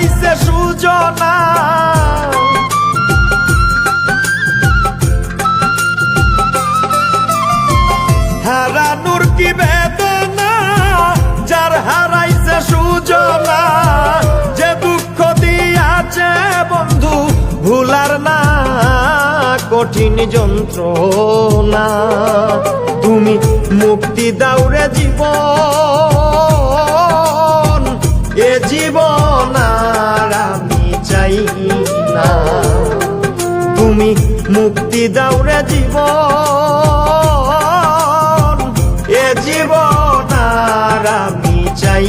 হারাইছে সুজনা। হারানোর কি বেদনা? যার হারাইছে সুজনা। যে দুঃখ দিয়াছে বন্ধু, ভুলার না কঠিন যন্ত্রণা। তুমি মুক্তি দাউরে জীবন, এ জীবন তুমি মুক্তি দাও রে জীবন। এ জীবন আর আমি চাই।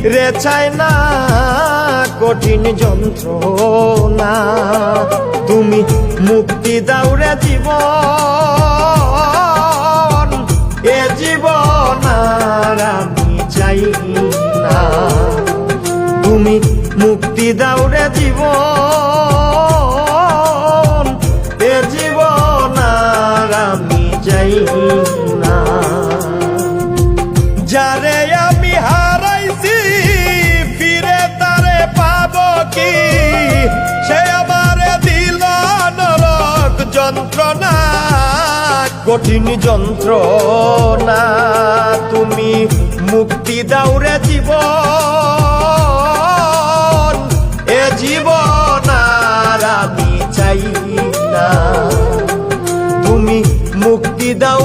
ফি রে চায় না কঠিন যন্ত্রণা। তুমি মুক্তি দাও রে জীবন, এ জীবন আর আমি চাই না। তুমি মুক্তি দাও রে জীবন। কঠিন যন্ত্রণা, তুমি মুক্তি দাও রে জীব এ জীবন আর আমি চাই না। তুমি মুক্তি দাও